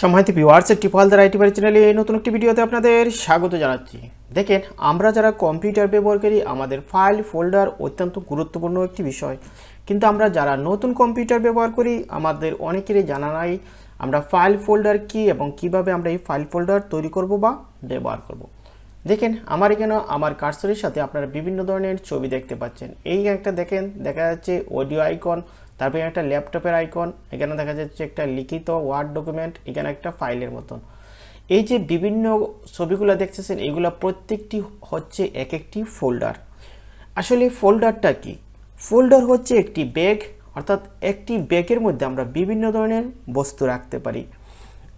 সম্মানিত viewers টিপালদার IT বাড়ি চ্যানেলে নতুন একটি ভিডিওতে আপনাদের স্বাগত জানাচ্ছি। দেখেন, আমরা যারা কম্পিউটার ব্যবহার করি আমাদের ফাইল ফোল্ডার অত্যন্ত গুরুত্বপূর্ণ একটি বিষয়। কিন্তু আমরা যারা নতুন কম্পিউটার ব্যবহার করি, আমাদের অনেকেরই জানা নাই আমরা ফাইল ফোল্ডার কি এবং কীভাবে আমরা এই ফাইল ফোল্ডার তৈরি করব বা ব্যবহার করব। দেখেন, আমার এখানে আমার কার্সরের সাথে আপনারা বিভিন্ন ধরনের ছবি দেখতে পাচ্ছেন। এই একটা দেখেন, দেখা যাচ্ছে অডিও আইকন তারপরে একটা ল্যাপটপের আইকন, এখানে দেখা যাচ্ছে একটা লিখিত ওয়ার্ড ডকুমেন্ট এখানে একটা ফাইলের মতন। এই যে বিভিন্ন ছবিগুলো দেখতেছেন, এগুলো প্রত্যেকটি হচ্ছে এক একটি ফোল্ডার। আসলে ফোল্ডারটা কি? ফোল্ডার হচ্ছে একটি ব্যাগ, অর্থাৎ একটি ব্যাগের মধ্যে আমরা বিভিন্ন ধরনের বস্তু রাখতে পারি।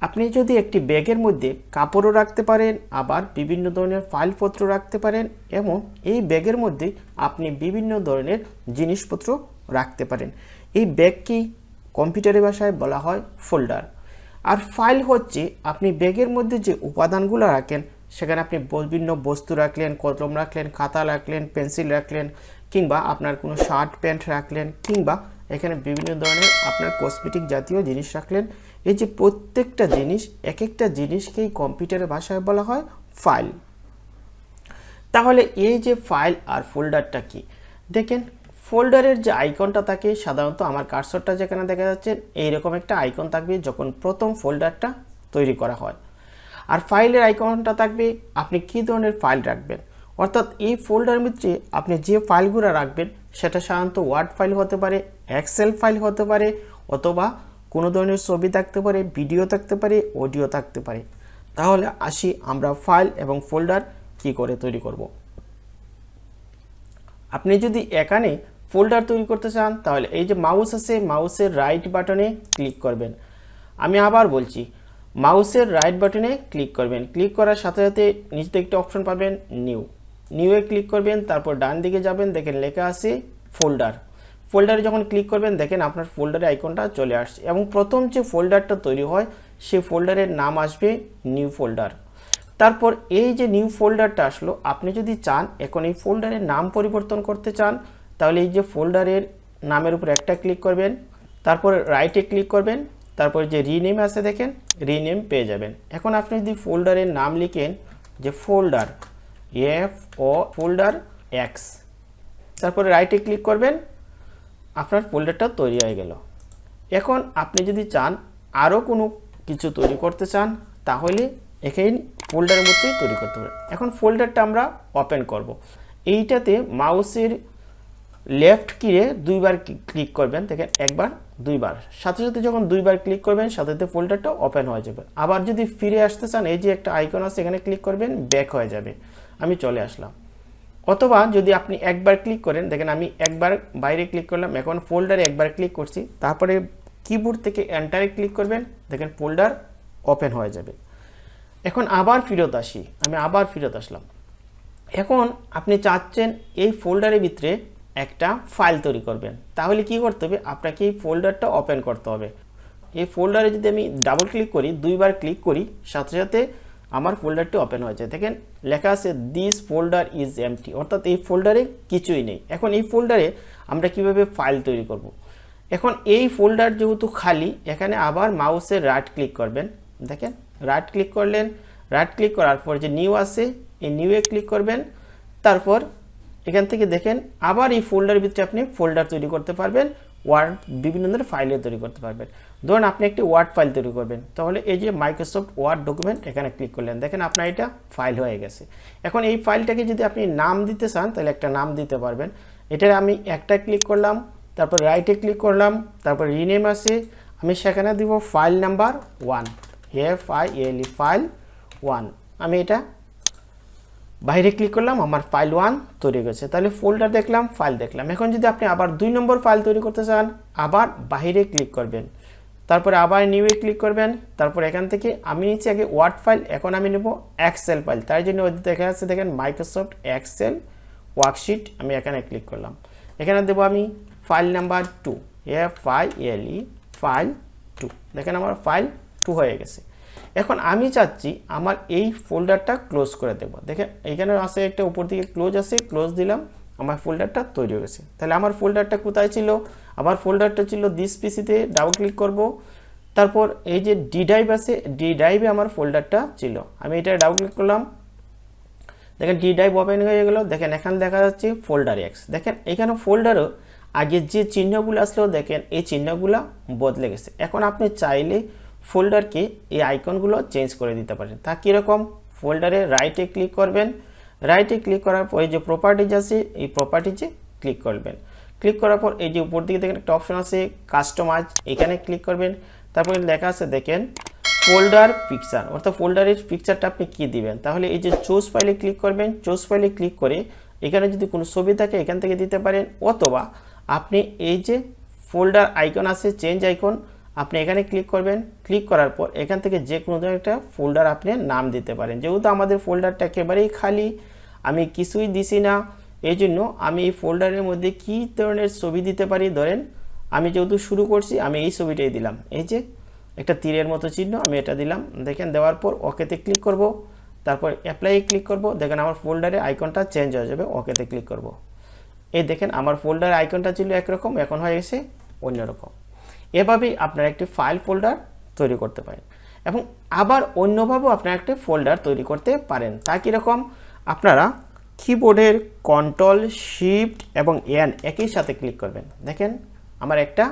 আপনি যদি একটি ব্যাগের মধ্যে কাপড়ও রাখতে পারেন, আবার বিভিন্ন ধরনের ফাইলপত্র রাখতে পারেন, এবং এই ব্যাগের মধ্যে আপনি বিভিন্ন ধরনের জিনিসপত্র রাখতে পারেন। এই ব্যাগকে কম্পিউটারের ভাষায় বলা হয় ফোল্ডার। আর ফাইল হচ্ছে আপনি ব্যাগের মধ্যে যে উপাদানগুলো রাখেন, সেখানে আপনি বিভিন্ন বস্তু রাখলেন, কলম রাখলেন, খাতা রাখলেন, পেন্সিল রাখলেন, কিংবা আপনার কোনো শার্ট, প্যান্ট রাখলেন, কিংবা এখানে বিভিন্ন ধরনের আপনার কসমেটিক জাতীয় জিনিস রাখলেন। এই যে প্রত্যেকটা জিনিস এক একটা জিনিসকেই কম্পিউটারের ভাষায় বলা হয় ফাইল। তাহলে এই যে ফাইল আর ফোল্ডারটা কি? দেখেন ফোল্ডারের যে আইকনটা থাকে, সাধারণত আমার কার্সরটা যেখানে দেখা যাচ্ছে, এইরকম একটা আইকন থাকবে যখন প্রথম ফোল্ডারটা তৈরি করা হয়। আর ফাইলের আইকনটা থাকবে, আপনি কী ধরনের ফাইল রাখবেন? অর্থাৎ এই ফোল্ডারের মধ্যে আপনি যে ফাইলগুলো রাখবেন, সেটা সাধারণত ওয়ার্ড ফাইল হতে পারে এক্সেল ফাইল হতে পারে, অথবা কোনো ধরনের ছবি থাকতে পারে, ভিডিও থাকতে পারে, অডিও থাকতে পারে। তাহলে আসি আমরা ফাইল এবং ফোল্ডার কি করে তৈরি করব। আপনি যদি এখানে ফোল্ডার তৈরি করতে চান, তাহলে এই যে মাউস আছে মাউসের রাইট বাটনে ক্লিক করবেন। আমি আবার বলছি মাউসের রাইট বাটনে ক্লিক করবেন। ক্লিক করার সাথে সাথে নিচে একটি অপশন পাবেন নিউ নিউয়ে ক্লিক করবেন, তারপর ডান দিকে যাবেন, দেখেন লেখা আছে ফোল্ডার ফোল্ডারে যখন ক্লিক করবেন, দেখেন আপনার ফোল্ডারে আইকনটা চলে আসছে। এবং প্রথম যে ফোল্ডারটা তৈরি হয় সেই ফোল্ডারের নাম আসবে নিউ ফোল্ডার তারপর এই যে নিউ ফোল্ডারটা আসলো, আপনি যদি চান এখন এই ফোল্ডারের নাম পরিবর্তন করতে চান, তাহলে এই যে ফোল্ডারের নামের উপর একটা ক্লিক করবেন, তারপর রাইটে ক্লিক করবেন, তারপর যে রিনেম আছে দেখেন রিনেম পেয়ে যাবেন। এখন আপনি যদি ফোল্ডারের নাম লিখেন যে folder F O folder X তারপরে রাইটে ক্লিক করবেন, আপনার ফোল্ডারটা তৈরি হয়ে গেল। এখন আপনি যদি চান আরও কোনো কিছু তৈরি করতে চান, তাহলে এখানে ফোল্ডারের মধ্যেই তৈরি করতে পারেন এখন ফোল্ডারটা আমরা ওপেন করব। এইটাতে মাউসের লেফট কিরে দুইবার ক্লিক করবেন। দেখেন, একবার, দুইবার। সাথে সাথে যখন দুইবার ক্লিক করবেন, সাথে সাথে ফোল্ডারটা ওপেন হয়ে যাবে। আবার যদি ফিরে আসতে চান, এই যে একটা আইকন আছে, এখানে ক্লিক করবেন, ব্যাক হয়ে যাবে। আমি চলে আসলাম। অথবা যদি আপনি একবার ক্লিক করেন, দেখেন আমি একবার বাইরে ক্লিক করলাম, এখন ফোল্ডারে একবার ক্লিক করছি। তারপরে কিবোর্ড থেকে এন্টারে ক্লিক করবেন। দেখেন ফোল্ডার ওপেন হয়ে যাবে। এখন আবার ফেরত আসি, আমি আবার ফেরত আসলাম। এখন আপনি চাচ্ছেন এই ফোল্ডারের ভিতরে একটা ফাইল তৈরি করবেন। তাহলে কি করতে হবে? আপনাকে এই ফোল্ডারটা ওপেন করতে হবে। এই ফোল্ডারে যদি আমি ডাবল ক্লিক করি, দুইবার ক্লিক করি, সাথে সাথে আমার ফোল্ডারটি ওপেন হয়ে যায়। দেখেন, লেখা আছে দিস ফোল্ডার ইজ এমটি অর্থাৎ এই ফোল্ডারে কিছুই নেই। এখন এই ফোল্ডারে আমরা কীভাবে ফাইল তৈরি করব। এখন এই ফোল্ডার যেহেতু খালি, এখানে আবার মাউসের রাইট ক্লিক করবেন। দেখেন রাইট ক্লিক করলেন। রাইট ক্লিক করার পর যে নিউ আছে, এই নিউয়ে ক্লিক করবেন। তারপর এখান থেকে দেখেন আবার এই ফোল্ডারের ভিতরে আপনি ফোল্ডার তৈরি করতে পারবেন ওয়ার্ড বিভিন্ন ধরনের ফাইলে তৈরি করতে পারবেন। ধরুন আপনি একটি ওয়ার্ড ফাইল তৈরি করবেন, তাহলে এই যে মাইক্রোসফট ওয়ার্ড ডকুমেন্ট এখানে ক্লিক করলেন। দেখেন আপনার এটা ফাইল হয়ে গেছে। এখন এই ফাইলটাকে যদি আপনি নাম দিতে চান, তাহলে একটা নাম দিতে পারবেন। এটা আমি একটা ক্লিক করলাম, তারপর রাইটে ক্লিক করলাম, তারপর রিনেম আছে, আমি সেখানে দিব file number one F I L E file one. আমি এটা বাইরে ক্লিক করলাম, আমার ফাইল ওয়ান তৈরি হয়েছে। তাহলে ফোল্ডার দেখলাম, ফাইল দেখলাম। এখন যদি আপনি আবার দুই নম্বর ফাইল তৈরি করতে চান, আবার বাইরে ক্লিক করবেন। তারপরে আবার নিউয়ে ক্লিক করবেন। তারপর এখান থেকে আমি নিচ্ছি আগে ওয়ার্ড ফাইল এখন আমি নেব এক্সেল ফাইল তার জন্য দেখা যাচ্ছে, দেখেন মাইক্রোসফট এক্সেল ওয়ার্কশিট আমি এখানে ক্লিক করলাম। এখানে দেবো আমি file number two F I L E file two দেখেন আমার ফাইল টু হয়ে গেছে। এখন আমি চাচ্ছি আমার এই ফোল্ডারটা ক্লোজ করে দেব। দেখেন, এখানে আছে একটা উপর দিকে ক্লোজ আছে ক্লোজ দিলাম, আমার ফোল্ডারটা তৈরি হয়ে গেছে। তাহলে আমার ফোল্ডারটা কোথায় ছিল? আমার ফোল্ডারটা ছিল দিস পিসিতে ডাবল ক্লিক করব। তারপর এই যে ডি ড্রাইভ আছে ডি ড্রাইভে আমার ফোল্ডারটা ছিল। আমি এটা ডাবল ক্লিক করলাম। দেখেন ডি ড্রাইভ ওপেন হয়ে গেল। দেখেন, এখানে দেখা যাচ্ছে ফোল্ডার এক্স দেখেন, এখানে ফোল্ডারও আগে যে চিহ্নগুলো আসলো, দেখেন, এই চিহ্নগুলো বদলে গেছে। এখন আপনি চাইলে ফোল্ডারকে এই আইকনগুলো চেঞ্জ করে দিতে পারেন। তা কীরকম? ফোল্ডারে রাইটে ক্লিক করবেন। রাইটে ক্লিক করার পর এই যে প্রপার্টিজ আছে, এই প্রপার্টিজে ক্লিক করবেন। ক্লিক করার পর এই যে উপর দিকে দেখেন একটা অপশন আছে কাস্টমাইজ এখানে ক্লিক করবেন। তারপরে লেখা আছে, দেখেন ফোল্ডার পিকচার অর্থাৎ ফোল্ডারের পিকচারটা আপনি কি দিবেন? তাহলে এই যে চুজ ফাইলে ক্লিক করবেন চুজ ফাইলে ক্লিক করে এখানে যদি কোনো ছবি থাকে, এখান থেকে দিতে পারেন। অথবা আপনি এই যে ফোল্ডার আইকন আছে চেঞ্জ আইকন আপনি এখানে ক্লিক করবেন। ক্লিক করার পর এখান থেকে যে কোনো একটা ফোল্ডার আপনি নাম দিতে পারেন। যেহেতু আমাদের ফোল্ডারটা একেবারেই খালি, আমি কিছুই দিছি না এই জন্য আমি এই ফোল্ডারের মধ্যে কী ধরনের ছবি দিতে পারি? ধরেন, আমি যেহেতু শুরু করছি, আমি এই ছবিটাই দিলাম। এই যে, একটা তীরের মতো চিহ্ন, আমি এটা দিলাম। দেখেন, দেওয়ার পর ওকেতে ক্লিক করব। তারপর অ্যাপ্লাই ক্লিক করব। দেখেন, আমার ফোল্ডারে আইকনটা চেঞ্জ হয়ে যাবে ওকেতে ক্লিক করব। এই দেখেন, আমার ফোল্ডার আইকনটা ছিল একরকম, এখন হয়ে গেছে অন্যরকম। এভাবেই আপনারা একটি ফাইল ফোল্ডার তৈরি করতে পারেন এবং আবার অন্যভাবেও আপনারা একটি ফোল্ডার তৈরি করতে পারেন। তা কীরকম? আপনারা কিবোর্ডের কন্ট্রোল শিফট এবং এন একই সাথে ক্লিক করবেন। দেখেন, আমার একটা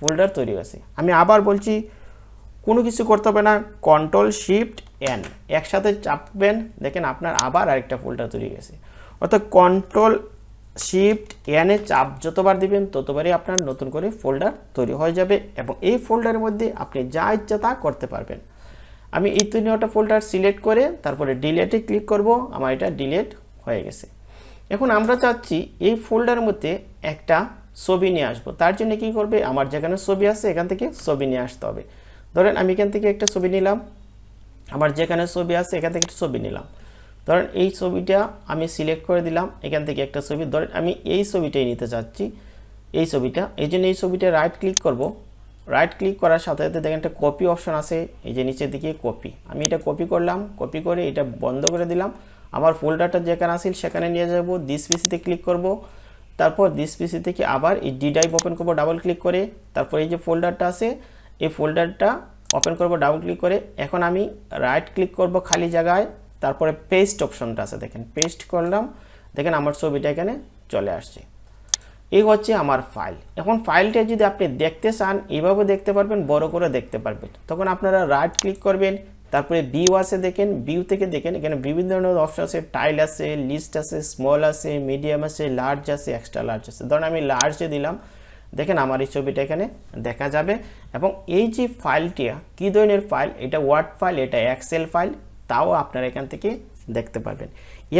ফোল্ডার তৈরি হয়েছে। আমি আবার বলছি, কোনো কিছু করতে হবে না কন্ট্রোল শিফট এন একসাথে চাপবেন। দেখেন, আপনার আবার আরেকটা ফোল্ডার তৈরি হয়ে গেছে অর্থাৎ কন্ট্রোল শিফট এনে চাপ যতবার দিবেন ততবারই আপনার নতুন করে ফোল্ডার তৈরি হয়ে যাবে এবং এই ফোল্ডারের মধ্যে আপনি যা ইচ্ছা তা করতে পারবেন। আমি এই তিনটা ফোল্ডার সিলেক্ট করে তারপরে ডিলেটে ক্লিক করব, আমার এটা ডিলেট হয়ে গেছে। এখন আমরা চাচ্ছি এই ফোল্ডারের মধ্যে একটা ছবি নিয়ে আসব। তার জন্য কি করবে? আমার যেখানে ছবি আছে এখান থেকে ছবি নিয়ে আসতে হবে। ধরেন আমি এখান থেকে একটা ছবি নিলাম, আমার যেখানে ছবি আছে এখান থেকে একটা ছবি নিলাম। ধরেন এই ছবিটা আমি সিলেক্ট করে দিলাম, এখান থেকে একটা ছবি, ধরেন আমি এই ছবিটাই নিতে চাচ্ছি, এই ছবিটা, এই জন্য এই ছবিটা রাইট ক্লিক করব। রাইট ক্লিক করার সাথে সাথে দেখেন একটা কপি অপশন আছে, এই যে নিচের দিকে কপি আমি এটা কপি করলাম কপি করে এটা বন্ধ করে দিলাম। আমার ফোল্ডারটা যেখানে আসিল সেখানে নিয়ে যাব দিস পিসিতে ক্লিক করব। তারপর দিস পিসি থেকে আবার এই ডি ড্রাইভ ওপেন করব ডাবল ক্লিক করে। তারপর এই যে ফোল্ডারটা আছে, এই ফোল্ডারটা ওপেন করব ডাবল ক্লিক করে। এখন আমি রাইট ক্লিক করব খালি জায়গায়। তারপরে পেস্ট অপশনটা আছে, দেখেন পেস্ট করলাম, দেখেন আমার ছবিটা এখানে চলে আসছে। এই হচ্ছে আমার ফাইল এখন ফাইলটা যদি আপনি দেখতে চান, এইভাবে দেখতে পারবেন, বড় করে দেখতে পারবেন। তখন আপনারা রাইট ক্লিক করবেন, তারপরে ভিউ আছে দেখেন ভিউ থেকে দেখেন, এখানে বিভিন্ন ধরনের অপশন আছে টাইল আছে লিস্ট আছে স্মল আছে মিডিয়াম আছে লার্জ আছে এক্সট্রা লার্জ আছে। ধরুন আমি লার্জে দিলাম, দেখেন আমার এই ছবিটা এখানে দেখা যাবে। এবং এই যে ফাইলটি কী ধরনের ফাইল এটা ওয়ার্ড ফাইল এটা এক্সেল ফাইল তাও আপনারা এখান থেকে দেখতে পারবেন।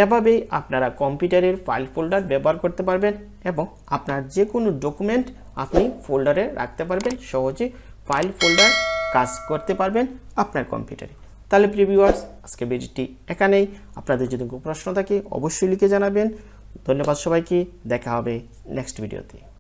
এভাবেই আপনারা কম্পিউটারের ফাইল ফোল্ডার ব্যবহার করতে পারবেন এবং আপনার যে কোনো ডকুমেন্ট আপনি ফোল্ডারে রাখতে পারবেন, সহজে ফাইল ফোল্ডার কাজ করতে পারবেন আপনার কম্পিউটারে। তাহলে প্রিভিউয়ার্স আজকে ভিডিওটি এখানেই। আপনাদের যদি কোনো প্রশ্ন থাকে, অবশ্যই লিখে জানাবেন। ধন্যবাদ সবাইকে। দেখা হবে নেক্সট ভিডিওতে।